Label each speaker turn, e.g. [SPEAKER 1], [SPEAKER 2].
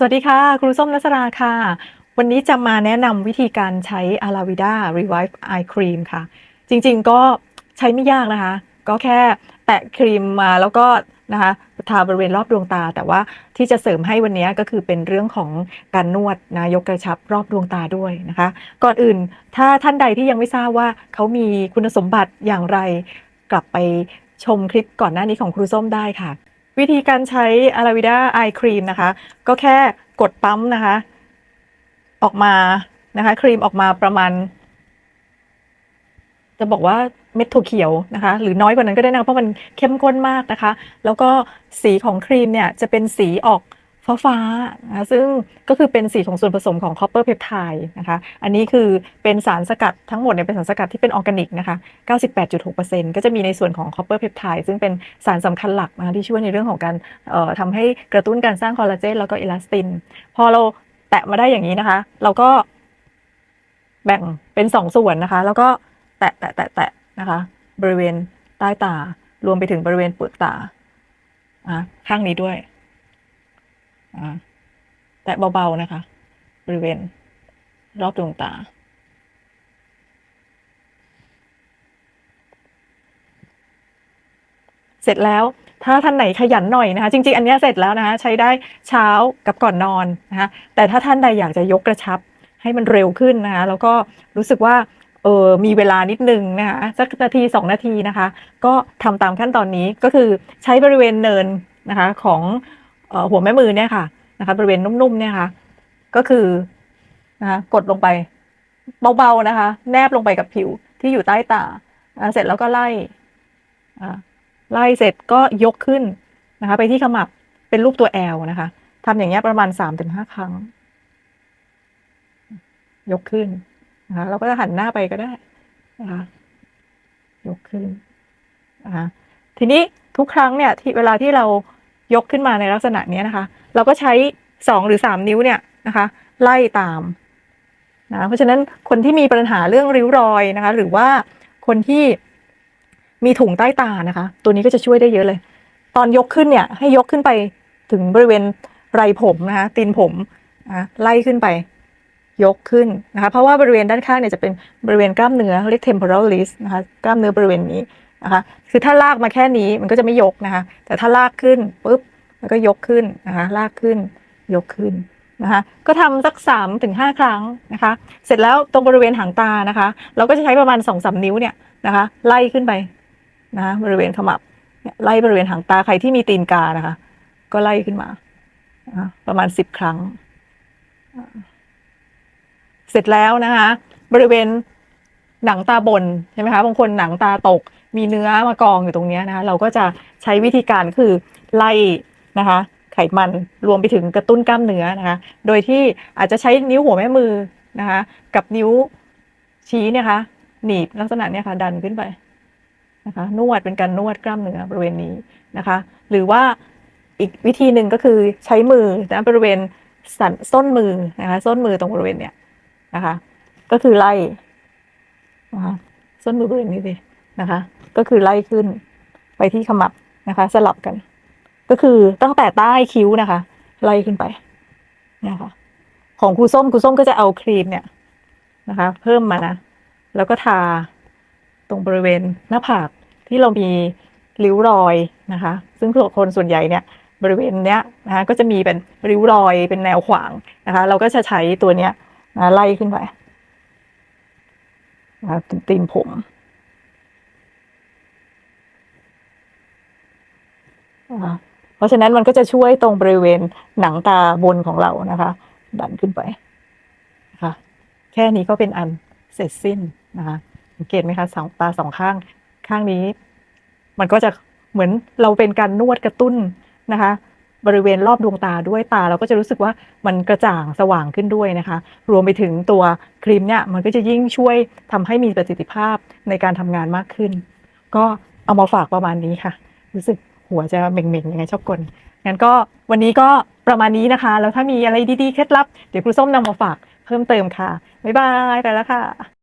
[SPEAKER 1] สวัสดีค่ะ ครูส้มนัสราค่ะ วันนี้จะมาแนะนำวิธีการใช้ a l a v i d a Revive Eye Cream ค่ะ จริงๆก็ใช้ไม่ยากนะคะ ก็แค่แตะครีมมาแล้วก็นะคะทาบริเวณรอบดวงตา แต่ว่าที่จะเสริมให้วันนี้ก็คือเป็นเรื่องของการนวดนะยกกระชับรอบดวงตาด้วยนะคะ ก่อนอื่นถ้าท่านใดที่ยังไม่ทราบว่าเขามีคุณสมบัติอย่างไร กลับไปชมคลิปก่อนหน้านี้ของครูส้มได้ค่ะ วิธีการใช้อาราวิด้าไอครีมนะคะ ก็แค่กดปั๊มนะคะ ออกมานะคะ ครีมออกมาประมาณ จะบอกว่าเม็ดถั่วเขียวนะคะ หรือน้อยกว่านั้นก็ได้นะเพราะมันเข้มข้นมากนะคะ แล้วก็สีของครีมเนี่ยจะเป็นสีออก ฟ้าๆนะคะซึ่งก็คือเป็นสีของส่วนผสมของคอปเปอร์เพปไทด์นะคะ อันนี้คือเป็นสารสกัดทั้งหมดเนี่ยเป็นสารสกัดที่เป็นออร์แกนิกนะคะ 98.6%ก็จะมีในส่วนของคอปเปอร์เพปไทด์ซึ่งเป็นสารสำคัญหลักนะคะที่ช่วยในเรื่องของการเอ่อทำให้กระตุ้นการสร้างคอลลาเจนแล้วก็เอลาสติน พอเราแตะมาได้อย่างนี้นะคะ เราก็แบ่งเป็นสองส่วนนะคะ แล้วก็แตะแตะแตะแตะนะคะ บริเวณใต้ตารวมไปถึงบริเวณเปลือกตาอะข้างนี้ด้วย แตะเบาๆนะคะ บริเวณ รอบดวงตา เสร็จแล้วถ้าท่านไหนขยันหน่อยนะคะ จริง ๆ อันนี้เสร็จแล้วนะคะ ใช้ได้เช้ากับก่อนนอนนะคะแต่ถ้าท่านใดอยากจะยกกระชับให้มันเร็วขึ้นนะคะแล้วก็รู้สึกว่าเออมีเวลานิดนึงนะคะสักนาทีสองนาทีนะคะ ก็ทำตามขั้นตอนนี้ก็คือใช้บริเวณเนินนะคะของ หัวแม่มือเนี่ยค่ะนะคะบริเวณนุ่มๆเนี่ยค่ะ ก็คือนะคะกดลงไปเบาๆนะคะ แนบลงไปกับผิวที่อยู่ใต้ตาเสร็จแล้วก็ไล่ไล่เสร็จก็ยกขึ้นนะคะ ไปที่ขมับเป็นรูปตัว L นะคะทำอย่างเงี้ยประมาณสามถึงห้าครั้ง ยกขึ้นนะคะเราก็จะหันหน้าไปก็ได้นะคะยกขึ้นนะคะทีนี้ทุกครั้งเนี่ยที่เวลาที่เรา ยกขึ้นมาในลักษณะนี้นะคะ เราก็ใช้สองหรือสามนิ้วเนี่ยนะคะ ไล่ตามนะเพราะฉะนั้นคนที่มีปัญหาเรื่องริ้วรอยนะคะ หรือว่าคนที่มีถุงใต้ตานะคะ ตัวนี้ก็จะช่วยได้เยอะเลย ตอนยกขึ้นเนี่ยให้ยกขึ้นไปถึงบริเวณไรผมนะคะตีนผมนะไล่ขึ้นไปยกขึ้นนะคะ เพราะว่าบริเวณด้านข้างเนี่ยจะเป็นบริเวณกล้ามเนื้อเรียก temporalis นะคะ กล้ามเนื้อบริเวณนี้ นะคะ คือถ้าลากมาแค่นี้มันก็จะไม่ยกนะคะ แต่ถ้าลากขึ้นปุ๊บแล้วก็ยกขึ้นนะคะ ลากขึ้น ยกขึ้นนะคะ ก็ทำสักสามถึงห้าครั้งนะคะ เสร็จแล้วตรงบริเวณหางตานะคะ เราก็จะใช้ประมาณสองสามนิ้วเนี่ยนะคะ ไล่ขึ้นไปนะบริเวณขมับไล่บริเวณหางตาใครที่มีตีนกานะคะ ก็ไล่ขึ้นมาประมาณสิบครั้ง เสร็จแล้วนะคะ บริเวณหนังตาบนใช่ไหมคะบางคนหนังตาตก มีเนื้อมากองอยู่ตรงนี้นะคะเราก็จะใช้วิธีการคือไล่นะคะไขมันรวมไปถึงกระตุ้นกล้ามเนื้อนะคะ โดยที่อาจจะใช้นิ้วหัวแม่มือนะคะกับนิ้วชี้เนี่ยค่ะหนีบลักษณะเนี่ยค่ะดันขึ้นไปนะคะนวดเป็นการนวดกล้ามเนื้อบริเวณนี้นะคะ หรือว่าอีกวิธีหนึ่งก็คือใช้มือนะบริเวณสันส้นมือนะคะส้นมือตรงบริเวณเนี้ยนะคะ ก็คือไล่นะคะส้นมือบริเวณนี้สินะคะ ก็คือไล่ขึ้น ไปที่ขมับนะคะ สลับกัน ก็คือตั้งแต่ใต้คิ้วนะคะ ไล่ขึ้นไปเนี่ยค่ะของครูส้มครูส้มก็จะเอาครีมเนี่ยนะคะ เพิ่มมานะ แล้วก็ทาตรงบริเวณหน้าผากที่เรามีริ้วรอยนะคะ ซึ่งคนส่วนใหญ่เนี่ย บริเวณเนี้ยนะคะก็จะมีเป็นริ้วรอยเป็นแนวขวางนะคะ เราก็จะใช้ตัวเนี้ยนะไล่ขึ้นไปนะคะตีนผมนะคะ เพราะฉะนั้นมันก็จะช่วยตรงบริเวณหนังตาบนของเรานะคะ ดันขึ้นไปนะคะแค่นี้ก็เป็นอันเสร็จสิ้นนะคะสังเกตไหมคะสองตาสองข้างข้างนี้ มันก็จะเหมือนเราเป็นการนวดกระตุ้นนะคะ บริเวณรอบดวงตาด้วยตาเราก็จะรู้สึกว่ามันกระจ่างสว่างขึ้นด้วยนะคะ รวมไปถึงตัวครีมเนี่ยมันก็จะยิ่งช่วยทำให้มีประสิทธิภาพในการทำงานมากขึ้น ก็เอามาฝากประมาณนี้ค่ะ รู้สึก หัวจะเหม่งๆยังไงชอบกลงั้นก็วันนี้ก็ประมาณนี้นะคะ แล้วถ้ามีอะไรดีๆ เคล็ดลับ เดี๋ยวครูส้มนำมาฝากเพิ่มเติมค่ะ บ๊ายบาย ไปแล้วค่ะ